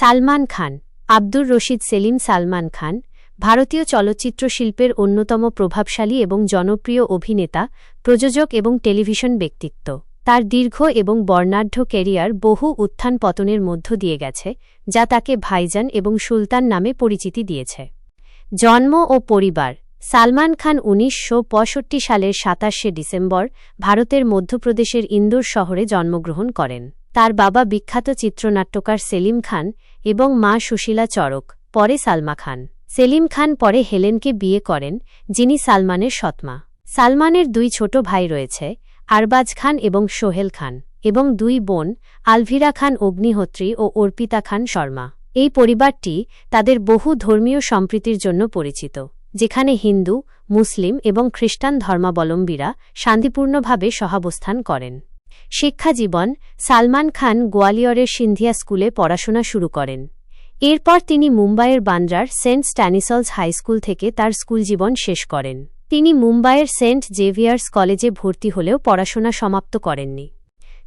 সালমান খান, আব্দুর রশিদ সেলিম সালমান খান, ভারতীয় চলচ্চিত্র শিল্পের অন্যতম প্রভাবশালী এবং জনপ্রিয় অভিনেতা, প্রযোজক এবং টেলিভিশন ব্যক্তিত্ব। তার দীর্ঘ এবং বর্ণাঢ্য ক্যারিয়ার বহু উত্থান পতনের মধ্য দিয়ে গেছে, যা তাকে ভাইজান এবং সুলতান নামে পরিচিতি দিয়েছে। জন্ম ও পরিবার সালমান খান উনিশশো পঁয়ষট্টি সালের সাতাশে ডিসেম্বর, ভারতের মধ্যপ্রদেশের ইন্দোর শহরে জন্মগ্রহণ করেন। তার বাবা বিখ্যাত চিত্রনাট্যকার সেলিম খান এবং মা সুশীলা চরক পরে সালমা খান। সেলিম খান পরে হেলেনকে বিয়ে করেন, যিনি সালমানের সৎমা। সালমানের দুই ছোট ভাই রয়েছে, আরবাজ খান এবং সোহেল খান, এবং দুই বোন, আলভিরা খান অগ্নিহোত্রী ও অর্পিতা খান শর্মা। এই পরিবারটি তাদের বহু ধর্মীয় সম্প্রীতির জন্য পরিচিত, যেখানে হিন্দু, মুসলিম এবং খ্রিস্টান ধর্মাবলম্বীরা শান্তিপূর্ণভাবে সহাবস্থান করেন। শিক্ষাজীবন সালমান খান গোয়ালিয়রের সিন্ধিয়া স্কুলে পড়াশোনা শুরু করেন। এরপর তিনি মুম্বাইয়ের বান্দ্রার সেন্ট স্ট্যানিসলস হাইস্কুল থেকে তার স্কুল জীবন শেষ করেন। তিনি মুম্বাইয়ের সেন্ট জেভিয়ার্স কলেজে ভর্তি হলেও পড়াশোনা সমাপ্ত করেননি।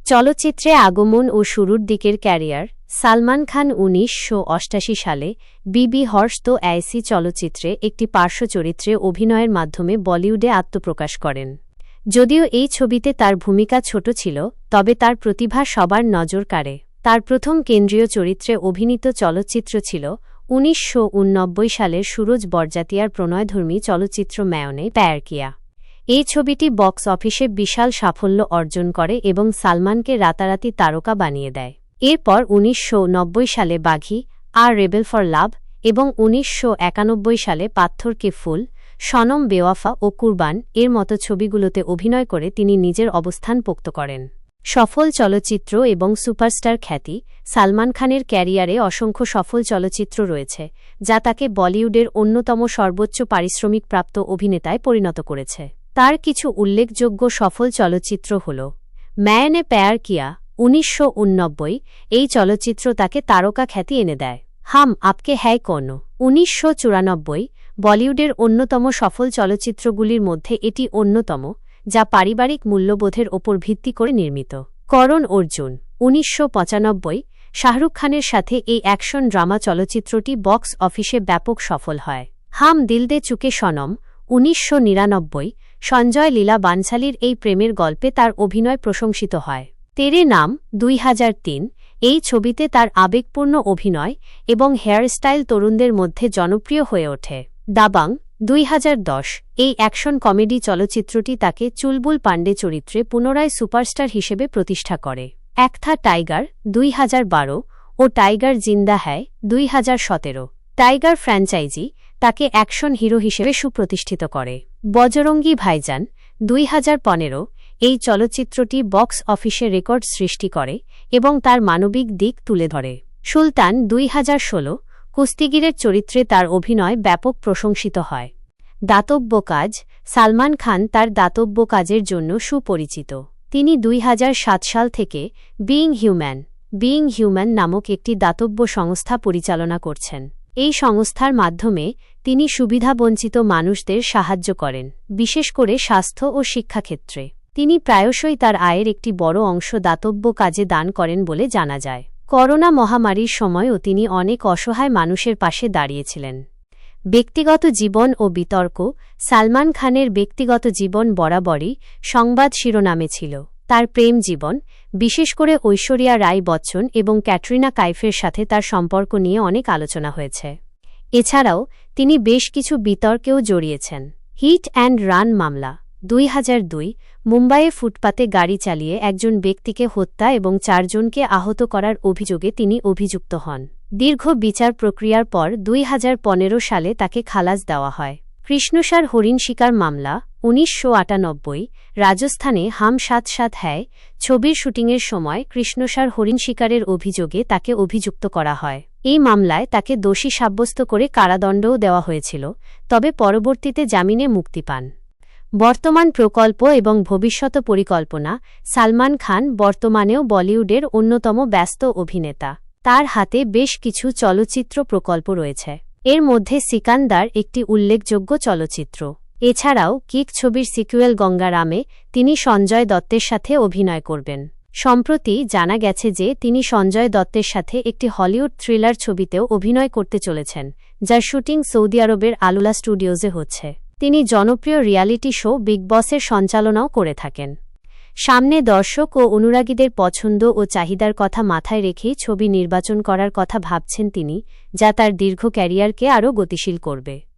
চলচ্চিত্রে আগমন ও শুরুর দিকের ক্যারিয়ার, সালমান খান উনিশশো সালে বিবি হর্ষ তো অ্যাইসি চলচ্চিত্রে একটি পার্শ্ব চরিত্রে অভিনয়ের মাধ্যমে বলিউডে আত্মপ্রকাশ করেন। যদিও এই ছবিতে তার ভূমিকা ছোট ছিল, তবে তার প্রতিভা সবার নজর কাড়ে। তার প্রথম কেন্দ্রীয় চরিত্রে অভিনীত চলচ্চিত্র ছিল উনিশশো সালের সুরজ বরজাতিয়ার প্রণয়ধর্মী চলচ্চিত্র ম্যায়নে প্যারকিয়া এই ছবিটি বক্স অফিসে বিশাল সাফল্য অর্জন করে এবং সালমানকে রাতারাতি তারকা বানিয়ে দেয়। এরপর উনিশশো নব্বই সালে বাঘি, আর রেবেল ফর লাভ এবং উনিশশো একানব্বই সালে পাথর কে ফুল সনম বেওয়াফা ও কুরবান এর মতো ছবিগুলোতে অভিনয় করে তিনি নিজের অবস্থান পোক্ত করেন। সফল চলচ্চিত্র এবং সুপারস্টার খ্যাতি, সালমান খানের ক্যারিয়ারে অসংখ্য সফল চলচ্চিত্র রয়েছে, যা তাকে বলিউডের অন্যতম সর্বোচ্চ পারিশ্রমিক প্রাপ্ত অভিনেতায় পরিণত করেছে। তার কিছু উল্লেখযোগ্য সফল চলচ্চিত্র হল ম্যায়নে প্যার কিয়া, উনিশশো উননব্বই এই চলচ্চিত্র তাকে তারকা খ্যাতি এনে দেয়। হাম, আপকে হ্যায় কোন? উনিশশো বলিউডের অন্যতম সফল চলচ্চিত্রগুলির মধ্যে এটি অন্যতম, যা পারিবারিক মূল্যবোধের ওপর ভিত্তি করে নির্মিত। করণ অর্জুন, উনিশশো পঁচানব্বই, শাহরুখ খানের সাথে এই অ্যাকশন ড্রামা চলচ্চিত্রটি বক্স অফিসে ব্যাপক সফল হয়। হাম দিলদে চুকে সনম, উনিশশো নিরানব্বই, সঞ্জয় লীলা বানসালির এই প্রেমের গল্পে তার অভিনয় প্রশংসিত হয়। তেরে নাম, দুই হাজার তিন, এই ছবিতে তার আবেগপূর্ণ অভিনয় এবং হেয়ারস্টাইল তরুণদের মধ্যে জনপ্রিয় হয়ে ওঠে। দাবাং, দুই হাজার দশ, এই অ্যাকশন কমেডি চলচ্চিত্রটি তাকে চুলবুল পাণ্ডে চরিত্রে পুনরায় সুপারস্টার হিসেবে প্রতিষ্ঠা করে। একথা টাইগার, দুই হাজার বারো, ও টাইগার জিন্দা হ্যায়, দুই হাজার সতেরো। টাইগার ফ্র্যাঞ্চাইজি তাকে অ্যাকশন হিরো হিসেবে সুপ্রতিষ্ঠিত করে। বজরঙ্গি ভাইজান, দুই হাজার পনেরো, এই চলচ্চিত্রটি বক্স অফিসে রেকর্ড সৃষ্টি করে এবং তার মানবিক দিক তুলে ধরে। সুলতান, দুই হাজার ষোলো কুস্তিগিরের চরিত্রে তার অভিনয় ব্যাপক প্রশংসিত হয়। দাতব্য কাজ সালমান খান তার দাতব্য কাজের জন্য সুপরিচিত। তিনি দুই হাজার সাত সাল থেকে বিইং হিউম্যান বিইং হিউম্যান নামক একটি দাতব্য সংস্থা পরিচালনা করছেন। এই সংস্থার মাধ্যমে তিনি সুবিধাবঞ্চিত মানুষদের সাহায্য করেন, বিশেষ করে স্বাস্থ্য ও শিক্ষাক্ষেত্রে। তিনি প্রায়শই তার আয়ের একটি বড় অংশ দাতব্য কাজে দান করেন বলে জানা যায়। করোনা মহামারীর সময়ও তিনি অনেক অসহায় মানুষের পাশে দাঁড়িয়েছিলেন। ব্যক্তিগত জীবন ও বিতর্ক, সালমান খানের ব্যক্তিগত জীবন বরাবরই সংবাদ শিরোনামে ছিল। তার প্রেম জীবন, বিশেষ করে ঐশ্বরিয়া রায় বচ্চন এবং ক্যাটরিনা কাইফের সাথে তার সম্পর্ক নিয়ে অনেক আলোচনা হয়েছে। এছাড়াও তিনি বেশ কিছু বিতর্কেও জড়িয়েছেন। হিট অ্যান্ড রান মামলা। দুই হাজার দুই, মুম্বাইয়ে ফুটপাতে গাড়ি চালিয়ে একজন ব্যক্তিকে হত্যা এবং চারজনকে আহত করার অভিযোগে তিনি অভিযুক্ত হন। দীর্ঘ বিচার প্রক্রিয়ার পর দুই হাজার পনেরো সালে তাকে খালাস দেওয়া হয়। কৃষ্ণসার হরিণ শিকার মামলা, উনিশশো আটানব্বই, রাজস্থানে হাম সাত সাত হ্যায়, ছবির শুটিংয়ের সময় কৃষ্ণসার হরিণ শিকারের অভিযোগে তাকে অভিযুক্ত করা হয়। এই মামলায় তাকে দোষী সাব্যস্ত করে কারাদণ্ডও দেওয়া হয়েছিল, তবে পরবর্তীতে জামিনে মুক্তি পান। বর্তমান প্রকল্প এবং ভবিষ্যৎ পরিকল্পনা, সালমান খান বর্তমানেও বলিউডের অন্যতম ব্যস্ত অভিনেতা। তার হাতে বেশ কিছু চলচ্চিত্র প্রকল্প রয়েছে। এর মধ্যে সিকান্দার একটি উল্লেখযোগ্য চলচ্চিত্র। এছাড়াও, কিক ছবির সিকুয়েল গঙ্গারামে তিনি সঞ্জয় দত্তের সাথে অভিনয় করবেন। সম্প্রতি জানা গেছে যে, তিনি সঞ্জয় দত্তের সাথে একটি হলিউড থ্রিলার ছবিতেও অভিনয় করতে চলেছেন যার শুটিং সৌদি আরবের আলুলা স্টুডিওজে হচ্ছে। তিনি জনপ্রিয় রিয়ালিটি শো বিগ বসের সঞ্চালনাও করে থাকেন। সামনে দর্শক ও অনুরাগীদের পছন্দ ও চাহিদার কথা মাথায় রেখেই ছবি নির্বাচন করার কথা ভাবছেন তিনি, যা তার দীর্ঘ ক্যারিয়ারকে আরও গতিশীল করবে।